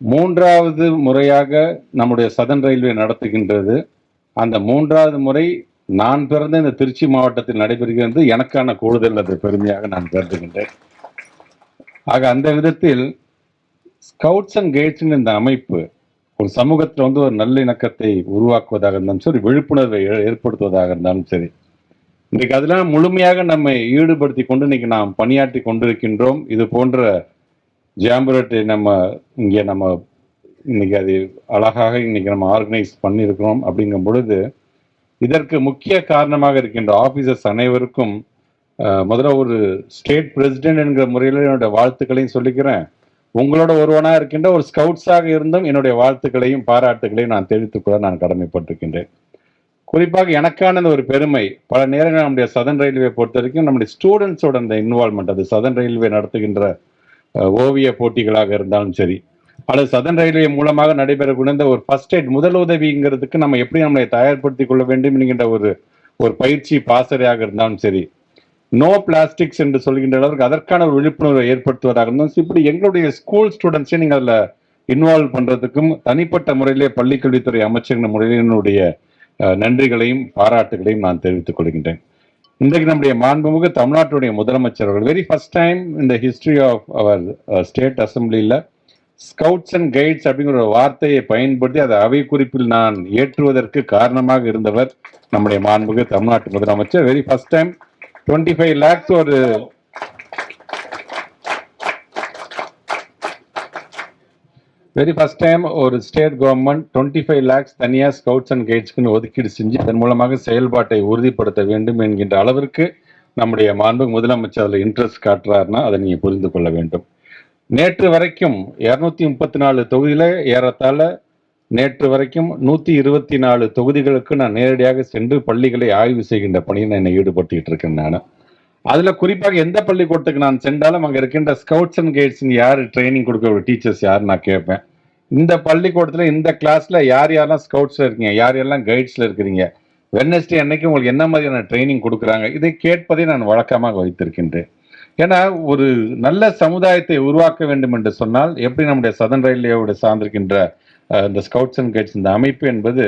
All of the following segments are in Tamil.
மூன்றாவது முறையாக நம்முடைய சதன் ரயில்வே நடத்துகின்றது. அந்த மூன்றாவது முறை நான் பிறந்த இந்த திருச்சி மாவட்டத்தில் நடைபெறுகிறது. எனக்கான கூடுதல் அது பெருமையாக நான் கருதுகின்றேன். ஆக அந்த விதத்தில் ஸ்கவுட்ஸ் அண்ட் கைட்ஸ் இந்த அமைப்பு ஒரு சமூகத்தில் வந்து ஒரு நல்லிணக்கத்தை உருவாக்குவதாக இருந்தாலும் சரி விழிப்புணர்வை ஏ- ஏற்படுத்துவதாக இருந்தாலும் சரி இன்றைக்கு அதெல்லாம் முழுமையாக நம்மை ஈடுபடுத்தி கொண்டு இன்னைக்கு நாம் பணியாற்றி கொண்டிருக்கின்றோம். இது போன்ற ஜாம்பரட்டை நம்ம இங்கே நம்ம இன்னைக்கு அது அழகாக இன்னைக்கு நம்ம ஆர்கனைஸ் பண்ணியிருக்கிறோம் அப்படிங்கும் பொழுது இதற்கு முக்கிய காரணமாக இருக்கின்ற ஆபீசர்ஸ் அனைவருக்கும் முதல்ல ஒரு ஸ்டேட் பிரசிடென்ட் என்கிற முறையில் என்னுடைய வாழ்த்துக்களையும் சொல்லிக்கிறேன். உங்களோட ஒருவனா இருக்கின்ற ஒரு ஸ்கவுட்ஸாக இருந்தும் என்னுடைய வாழ்த்துக்களையும் பாராட்டுகளையும் நான் தெரிவித்துக்கொள்ள நான் கடமைப்பட்டிருக்கின்றேன். குறிப்பாக எனக்கான இந்த ஒரு பெருமை பல நேரங்கள் நம்முடைய சதன் ரயில்வே பொறுத்த வரைக்கும் நம்முடைய ஸ்டூடெண்ட்ஸோட அந்த இன்வால்மெண்ட் அது சதன் ரயில்வே நடத்துகின்ற ஓவிய போட்டிகளாக இருந்தாலும் சரி அல்லது சதன் ரயில்வே மூலமாக நடைபெறக்கூடிய இந்த ஒரு ஃபர்ஸ்ட் எய்ட் முதல் உதவிங்கிறதுக்கு நம்ம எப்படி நம்மளை தயார்படுத்திக் கொள்ள வேண்டும் என்கின்ற ஒரு ஒரு பயிற்சி பாசறையாக இருந்தாலும் சரி நோ பிளாஸ்டிக்ஸ் என்று சொல்கின்ற அளவுக்கு அதற்கான ஒரு விழிப்புணர்வை ஏற்படுத்துவதாக இருந்தாலும் சரி, இப்படி எங்களுடைய ஸ்கூல் ஸ்டூடெண்ட்ஸை நீங்கள் அதில் இன்வால்வ் பண்ணுறதுக்கும் தனிப்பட்ட முறையிலே பள்ளிக்கல்வித்துறை அமைச்சர் முறையினுடைய என்னுடைய நன்றிகளையும் பாராட்டுகளையும் நான் தெரிவித்துக் கொள்கின்றேன். இன்றைக்கு நம்முடைய மாண்புமிகு தமிழ்நாட்டுடைய முதலமைச்சர் அவர்கள் வெரி ஃபர்ஸ்ட் டைம் இந்த ஹிஸ்டரி ஆஃப் அவர் ஸ்டேட் அசம்பிளியில் ஸ்கவுட்ஸ் அண்ட் கைட்ஸ் அப்படிங்கிற ஒரு வார்த்தையை பயன்படுத்தி அதை அவை குறிப்பில் நான் ஏற்றுவதற்கு காரணமாக இருந்தவர் நம்முடைய மாண்புமிகு தமிழ்நாட்டு முதலமைச்சர். Very first time twenty five lakhs ஒரு வெரி ஃபர்ஸ்ட் டைம் ஒரு state government twenty five lakhs தனியாக ஸ்கவுட்ஸ் அண்ட் கைட்ஸ்க்குன்னு ஒதுக்கீடு செஞ்சு அதன் மூலமாக செயல்பாட்டை உறுதிப்படுத்த வேண்டும் என்கின்ற அளவிற்கு நம்முடைய மாண்பு முதலமைச்சர் அதில் இன்ட்ரெஸ்ட் காட்டுறாருன்னா அதை நீங்கள் புரிந்து கொள்ள வேண்டும். நேற்று வரைக்கும் இரநூத்தி முப்பத்தி நாலு தொகுதியில் ஏறத்தாழ நேற்று வரைக்கும் நூற்றி இருபத்தி நாலு தொகுதிகளுக்கு நான் நேரடியாக சென்று பள்ளிகளை ஆய்வு செய்கின்ற பணியில் என்னை ஈடுபடுத்திக்கிட்டு இருக்கேன் நான். அதுல குறிப்பாக எந்த பள்ளிக்கூடத்துக்கு நான் சென்றாலும் அங்க இருக்கின்ற ஸ்கவுட்ஸ் அண்ட் கைட்ஸ் யார் ட்ரைனிங் கொடுக்க டீச்சர்ஸ் யார் நான் கேட்பேன். இந்த பள்ளிக்கூடத்துல இந்த கிளாஸ்ல யார் யாரெல்லாம் ஸ்கவுட்ஸ்ல இருக்கீங்க யார் யாரெல்லாம் கைட்ஸ்ல இருக்கிறீங்க வெட்னஸ்டே அன்னைக்கு உங்களுக்கு என்ன மாதிரியான ட்ரைனிங் கொடுக்குறாங்க இதை கேட்பதை நான் வழக்கமாக வைத்திருக்கின்றேன். ஏன்னா ஒரு நல்ல சமுதாயத்தை உருவாக்க வேண்டும் என்று சொன்னால் எப்படி நம்முடைய சதன் ரயில்வேயோட சார்ந்திருக்கின்ற இந்த ஸ்கவுட்ஸ் அண்ட் கைட்ஸ் இந்த அமைப்பு என்பது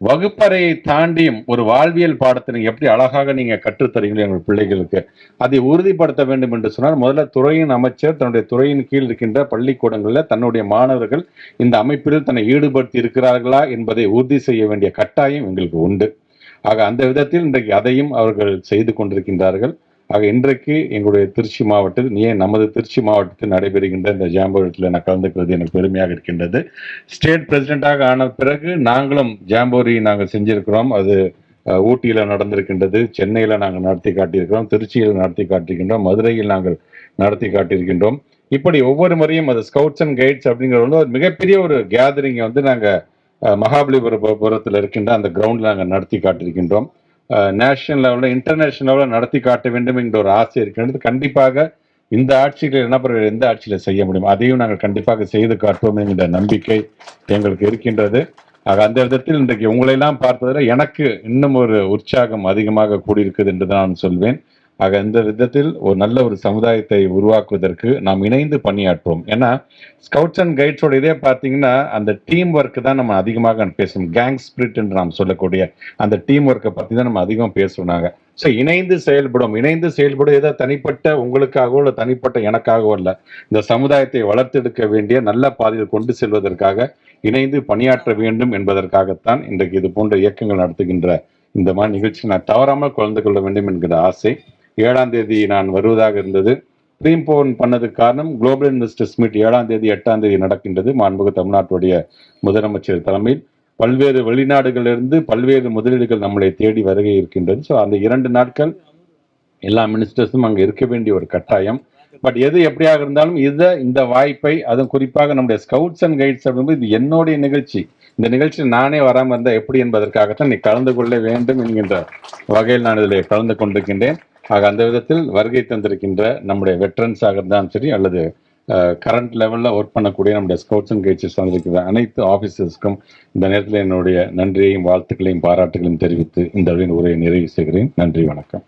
வகுப்பறையை தாண்டியும் ஒரு வாழ்வியல் பாடத்தை நீங்கள் எப்படி அழகாக நீங்கள் கற்றுத்தரீங்களோ எங்கள் பிள்ளைகளுக்கு அதை உறுதிப்படுத்த வேண்டும் என்று சொன்னால் முதல்ல துறையின் அமைச்சர் தன்னுடைய துறையின் கீழ் இருக்கின்ற பள்ளிக்கூடங்களில் தன்னுடைய மாணவர்கள் இந்த அமைப்பில் தன்னை ஈடுபடுத்தி இருக்கிறார்களா என்பதை உறுதி செய்ய வேண்டிய கட்டாயம் எங்களுக்கு உண்டு. ஆக அந்த விதத்தில் இன்றைக்கு அதையும் அவர்கள் செய்து கொண்டிருக்கின்றார்கள். ஆக இன்றைக்கு எங்களுடைய திருச்சி மாவட்டத்தில் ஏன் நமது திருச்சி மாவட்டத்தில் நடைபெறுகின்ற இந்த ஜாம்போரத்தில் நான் கலந்துக்கிறது எனக்கு பெருமையாக இருக்கின்றது. ஸ்டேட் பிரசிடென்ட்டாக ஆன பிறகு நாங்களும் ஜாம்போரி நாங்கள் செஞ்சிருக்கிறோம். அது ஊட்டியில் நடந்திருக்கின்றது சென்னையில் நாங்கள் நடத்தி காட்டியிருக்கிறோம் திருச்சியில் நடத்தி காட்டியிருக்கின்றோம் மதுரையில் நாங்கள் நடத்தி காட்டியிருக்கின்றோம். இப்படி ஒவ்வொரு முறையும் அது ஸ்கவுட்ஸ் அண்ட் கைட்ஸ் அப்படிங்கிறது வந்து ஒரு மிகப்பெரிய ஒரு கேதரிங்கை வந்து நாங்கள் மகாபலிபுரபுரத்தில் இருக்கின்ற அந்த கிரவுண்டில் நாங்கள் நடத்தி காட்டியிருக்கின்றோம். நேஷனல் லெவலில் இன்டர்நேஷனல் லெவலில் நடத்தி காட்ட வேண்டும் என்ற ஒரு ஆசை இருக்கின்றது. கண்டிப்பாக இந்த ஆட்சியில் என்ன பிறகு எந்த ஆட்சியில் செய்ய முடியும் அதையும் நாங்கள் கண்டிப்பாக செய்து காட்டுவோம் என்கிற நம்பிக்கை எங்களுக்கு இருக்கின்றது. ஆக அந்த விதத்தில் இன்றைக்கு உங்களையெல்லாம் பார்த்ததில் எனக்கு இன்னும் ஒரு உற்சாகம் அதிகமாக கூடியிருக்குது என்று தான் நான் சொல்வேன். ஆக இந்த விதத்தில் ஒரு நல்ல ஒரு சமுதாயத்தை உருவாக்குவதற்கு நாம் இணைந்து பணியாற்றுவோம் ஏன்னா ஸ்கவுட்ஸ் அண்ட் கைட்ஸோட இதே பார்த்தீங்கன்னா அந்த டீம் ஒர்க் தான் நம்ம அதிகமாக பேசணும் கேங் ஸ்பிரிட் என்று நாம் சொல்லக்கூடிய அந்த டீம் ஒர்க்கை பற்றி தான் நம்ம அதிகம் பேசுனாங்க ஸோ இணைந்து செயல்படும். இணைந்து செயல்படும் ஏதோ தனிப்பட்ட உங்களுக்காகவோ இல்லை தனிப்பட்ட எனக்காகவோ இல்லை இந்த சமுதாயத்தை வளர்த்தெடுக்க வேண்டிய நல்ல பாதையில் கொண்டு செல்வதற்காக இணைந்து பணியாற்ற வேண்டும் என்பதற்காகத்தான் இன்றைக்கு இது போன்ற இயக்கங்கள் நடத்துகின்ற இந்த மாதிரி நிகழ்ச்சி. நான் தவறாமல் கலந்து கொள்ள வேண்டும் என்கிற ஆசை. ஏழாம் தேதி நான் வருவதாக இருந்தது. ப்ரீம்போன் பண்ணதுக்கு காரணம் குளோபல் இன்வெஸ்டர்ஸ் மீட் ஏழாம் தேதி எட்டாம் தேதி நடக்கின்றது. மாண்புக தமிழ்நாட்டுடைய முதலமைச்சர் தலைமையில். பல்வேறு வெளிநாடுகளிலிருந்து பல்வேறு முதலீடுகள் நம்மளை தேடி வருகை இருக்கின்றது. ஸோ அந்த இரண்டு நாட்கள் எல்லா மினிஸ்டர்ஸும் அங்கே இருக்க வேண்டிய ஒரு கட்டாயம். பட் எது எப்படியாக இருந்தாலும் இதை இந்த வாய்ப்பை அதுவும் குறிப்பாக நம்முடைய ஸ்கவுட்ஸ் அண்ட் கைட்ஸ் அப்படிங்கும்போது இது என்னுடைய நிகழ்ச்சி. இந்த நிகழ்ச்சியில் நானே வராமல் இருந்தால் எப்படி என்பதற்காகத்தான் நீ கலந்து கொள்ள வேண்டும் என்கின்ற வகையில் நான் இதில் கலந்து கொண்டிருக்கின்றேன். ஆக அந்த விதத்தில் வருகை தந்திருக்கின்ற நம்முடைய வெட்டரன்ஸாக இருந்தாலும் சரி அல்லது கரண்ட் லெவலில் ஒர்க் பண்ணக்கூடிய நம்முடைய ஸ்கவுட்ஸ் அண்ட் கைட்ஸஸ் வந்திருக்கிற அனைத்து ஆஃபீஸர்ஸ்க்கும் இந்த நேரத்தில் என்னுடைய நன்றியையும் வாழ்த்துக்களையும் பாராட்டுகளையும் தெரிவித்து இந்த அளவின் உரையை நிறைவு செய்கிறேன். நன்றி வணக்கம்.